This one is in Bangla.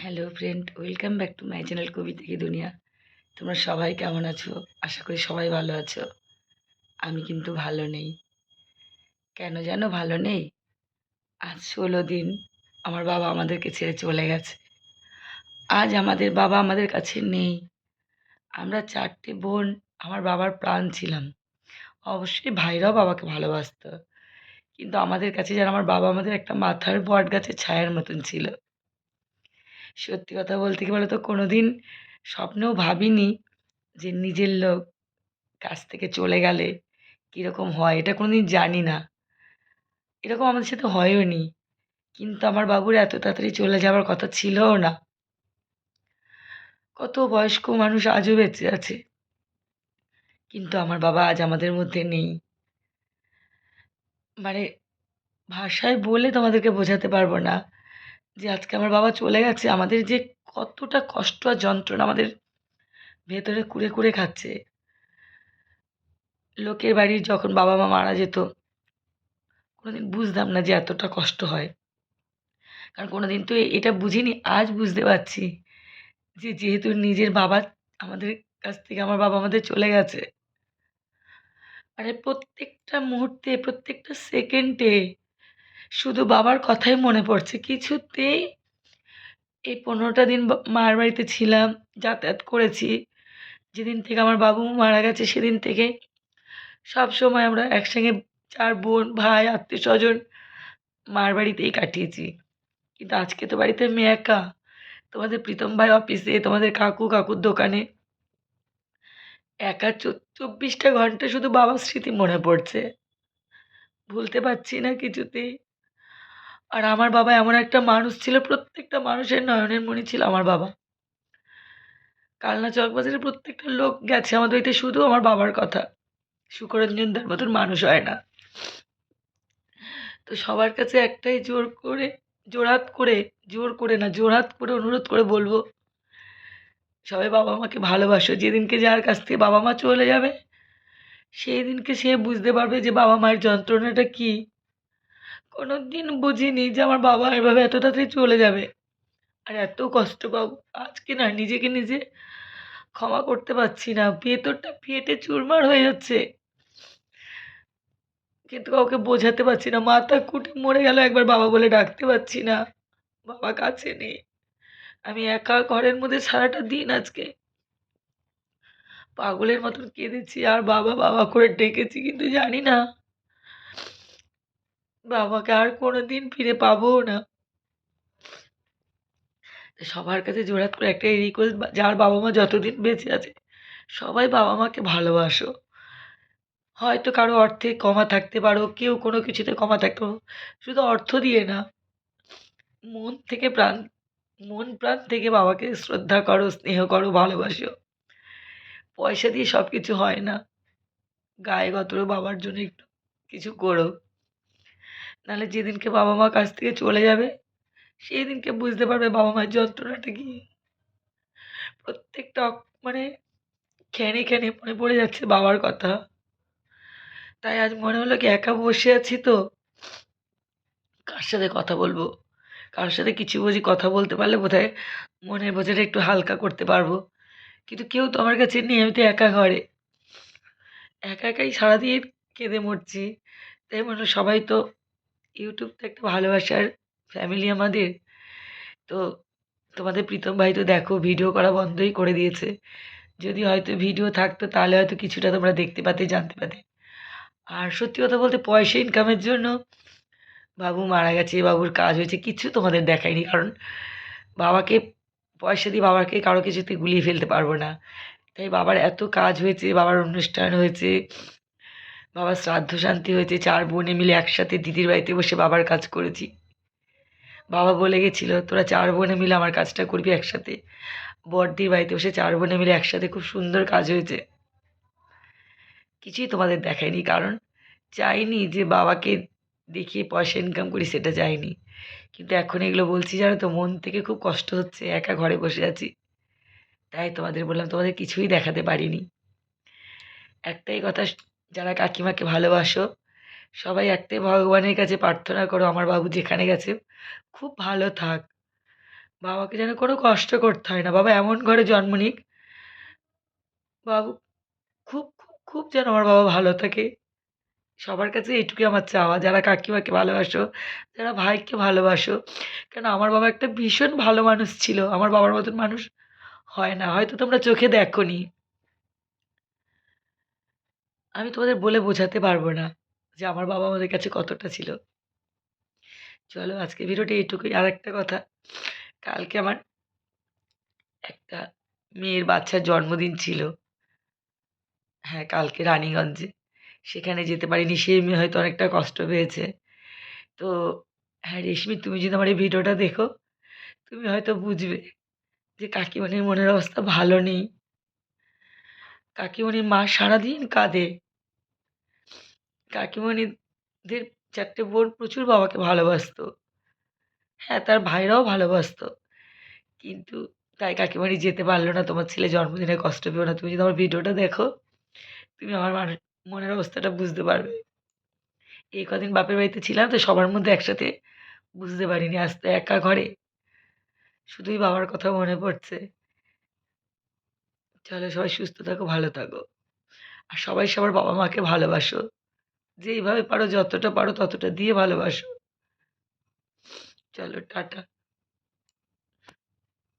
Hello friend welcome back to my channel কবি থেকে দুনিয়া তোমরা সবাই কেমন আছো? আশা করি সবাই ভালো আছো। আমি কিন্তু ভালো নেই। কেন যেন ভালো নেই? আজ ষোলো দিন আমার বাবা আমাদেরকে ছেড়ে চলে গেছে। আজ আমাদের বাবা আমাদের কাছে নেই। আমরা চারটে বোন, আমার বাবার প্রাণ ছিলাম। অবশ্যই ভাইরাও বাবাকে ভালোবাসতো। কিন্তু আমাদের কাছে যেন আমার বাবা আমাদের একটা মাথার বট গাছের ছায়ার মতন ছিল। সত্যি কথা বলতে কি বলতো? কোনো দিন স্বপ্নেও ভাবিনি যে নিজের লোক কাছ থেকে চলে গেলে কীরকম হয়, এটা কোনো দিন জানি না। এরকম আমাদের সাথে হয়ও নি। কিন্তু আমার বাবুর এত তাড়াতাড়ি চলে যাওয়ার কথা ছিলও না। কত বয়স্ক মানুষ আজও বেঁচে আছে। কিন্তু আমার বাবা আজ আমাদের মধ্যে নেই। মানে ভাষায় বলে তোমাদেরকে বোঝাতে পারব না। যে আজকে আমার বাবা চলে গেছে, আমাদের যে কতটা কষ্ট আর যন্ত্রণা আমাদের ভেতরে কুড়ে কুড়ে খাচ্ছে। লোকের বাড়ির যখন বাবা মা মারা যেত, কোনোদিন বুঝতাম না যে এতটা কষ্ট হয়। কারণ কোনোদিন তো এটা বুঝিনি, আজ বুঝতে পারছি যে যেহেতু নিজের বাবা আমাদের কাছ থেকে আমার বাবা আমাদের চলে গেছে। মানে প্রত্যেকটা মুহূর্তে, প্রত্যেকটা সেকেন্ডে শুধু বাবার কথাই মনে পড়ছে। কিছুতেই এই পনেরোটা দিন মার বাড়িতে ছিলাম, যাতায়াত করেছি। যেদিন থেকে আমার বাবু মারা গেছে, সেদিন থেকে সব সময় আমরা একসঙ্গে চার বোন, ভাই, আত্মীয় স্বজন মার বাড়িতেই কাটিয়েছি। কিন্তু আজকে তো বাড়িতে আমি একা। তোমাদের প্রীতম ভাই অফিসে, তোমাদের কাকু কাকুর দোকানে। একা চব্বিশটা ঘণ্টা শুধু বাবার স্মৃতি মনে পড়ছে। ভুলতে পারছি না কিছুতেই। আর আমার বাবা এমন একটা মানুষ ছিল, প্রত্যেকটা মানুষের নয়নের মণি ছিল আমার বাবা। কালনা চকবাজারের প্রত্যেকটা লোক গেছে আমাদের বাড়িতে, শুধু আমার বাবার কথা। সুকরঞ্জন দার মতন মানুষ হয় না। তো সবার কাছে একটাই জোর করে জোড়হাত করে, জোর করে না জোড়হাত করে, অনুরোধ করে বলব, সবাই বাবা মাকে ভালোবাসো। যেদিনকে যার কাছ থেকে বাবা মা চলে যাবে সেই দিনকে সে বুঝতে পারবে যে বাবা মায়ের যন্ত্রণাটা কী। কোনো দিন বুঝিনি যে আমার বাবা এভাবে এত তাড়াতাড়ি চলে যাবে। আর এত কষ্ট পাবো। আজকে না, নিজেকে নিজে ক্ষমা করতে পারছি না। ভেতরটা ফেটে চুরমার হয়ে যাচ্ছে। কিন্তু কাউকে বোঝাতে পারছি না। মাথা কুটে মরে গেল একবার বাবা বলে ডাকতে পারছি না। বাবা কাছে নেই। আমি একা ঘরের মধ্যে সারাটা দিন আজকে পাগলের মতন কেঁদেছি। আর বাবা বাবা করে ডেকেছি, কিন্তু জানি না বাবাকে আর কোনো দিন ফিরে পাবো না। সবার কাছে জোড়হাত করে একটাই রিকোয়েস্ট যার বাবা মা যতদিন বেঁচে আছে, সবাই বাবা মাকে ভালোবাসো। হয়তো কারও অর্থে কমা থাকতে পারো, কেউ কোনো কিছুতে কমা থাকতে পারো, শুধু অর্থ দিয়ে না। মন থেকে প্রাণ, মন প্রাণ থেকে বাবাকে শ্রদ্ধা করো, স্নেহ করো, ভালোবাসো। পয়সা দিয়ে সব কিছু হয় না। গায়ে গতরও বাবার জন্য একটু কিছু করো। নাহলে যেদিনকে বাবা মা কাছ থেকে চলে যাবে সেই দিনকে বুঝতে পারবে বাবা মায়ের যন্ত্রণাটা কি। প্রত্যেকটা মানে ক্ষণে ক্ষণে মনে পড়ে যাচ্ছে বাবার কথা। তাই আজ মনে হলো কি একা বসে আছি তো, কার সাথে কথা বলব? কারোর সাথে কিছু বুঝি কথা বলতে পারলে বোধহয় মনের বোঝাটা একটু হালকা করতে পারব। কিন্তু কেউ তো আমার কাছে নেই, আমি তো একা ঘরে। একা একাই সারাদিন কেঁদে মরছি। তাই মনে সবাই তো ইউটিউব তো একটা ভালোবাসার ফ্যামিলি আমাদের। তো তোমাদের প্রীতম ভাই তো দেখো ভিডিও করা বন্ধই করে দিয়েছে। যদি হয়তো ভিডিও থাকতো তাহলে হয়তো কিছুটা তোমরা দেখতে পাতে, জানতে পাতে। আর সত্যি কথা বলতে পয়সা ইনকামের জন্য বাবু মারা গেছে, বাবুর কাজ হয়েছে, কিছু তোমাদের দেখায়নি। কারণ বাবাকে, পয়সা দিয়ে বাবাকে কারও কিছুতে গুলিয়ে ফেলতে পারব না। তাই বাবার এত কাজ হয়েছে, বাবার অনুষ্ঠান হয়েছে বাবার শ্রাদ্ধ শান্তি হয়েছে, চার বোনে মিলে একসাথে দিদির বাড়িতে বসে বাবার কাজ করেছি। বাবা বলে গেছিল, তোরা চার বোনে মিলে আমার কাজটা করবি একসাথে। বড়দির বাড়িতে বসে চার বোনে মিলে একসাথে খুব সুন্দর কাজ হয়েছে। কিছুই তোমাদের দেখায়নি, কারণ চাইনি যে বাবাকে দেখিয়ে পয়সা ইনকাম করি, সেটা চাইনি। কিন্তু এখন এগুলো বলছি, জানো তো, মন থেকে খুব কষ্ট হচ্ছে, একা ঘরে বসে আছি। তাই তোমাদের বললাম, তোমাদের কিছুই দেখাতে পারিনি। একটাই কথা যারা কাকিমাকে ভালোবাসো সবাই একটাই ভগবানের কাছে প্রার্থনা করো আমার বাবু যেখানে গেছে খুব ভালো থাক বাবাকে যেন কোনো কষ্ট করতে হয় না। বাবা এমন ঘরে জন্ম নিক বাবু খুব, খুব, খুব যেন আমার বাবা ভালো থাকে। সবার কাছে এইটুকুই আমার চাওয়া। যারা কাকিমাকে ভালোবাসো, যারা ভাইকে ভালোবাসো। কেন আমার বাবা একটা ভীষণ ভালো মানুষ ছিল। আমার বাবার মতন মানুষ হয় না। হয়তো তোমরা চোখে দেখোনি। আমি তোমাদের বলে বোঝাতে পারব না যে আমার বাবা আমাদের কাছে কতটা ছিল। চলো আজকে ভিডিওটা এইটুকুই। আর একটা কথা, কালকে আমার একটা মেয়ের বাচ্চার জন্মদিন ছিল। হ্যাঁ, কালকে রানীগঞ্জে। সেখানে যেতে পারিনি। সেই মেয়ে হয়তো অনেকটা কষ্ট পেয়েছে। তো হ্যাঁ, রেশমি তুমি যদি আমার এই ভিডিওটা দেখো, তুমি হয়তো বুঝবে যে কাকিমানির মনের অবস্থা ভালো নেই। কাকিমণির মা সারাদিন কাঁদে। কাকিমণিদের চারটে বোন প্রচুর বাবাকে ভালোবাসতো। হ্যাঁ, তার ভাইরাও ভালোবাসতো। কিন্তু তাই কাকিমণি যেতে পারল না। তোমার ছেলে জন্মদিনে কষ্ট পেও না। তুমি যদি আমার ভিডিওটা দেখো, তুমি আমার মানে মনের অবস্থাটা বুঝতে পারবে। এই কদিন বাপের বাড়িতে ছিলাম তো সবার মধ্যে একসাথে বুঝতে পারিনি। আজ তো একা ঘরে। শুধুই বাবার কথা মনে পড়ছে। চলো সবাই সুস্থ থাকো, ভালো থাকো। আর সবাই সবার বাবা-মাকে ভালোবাসো। যেইভাবে পারো যতটা পারো ততটা দিয়ে ভালোবাসো। চলো টাটা।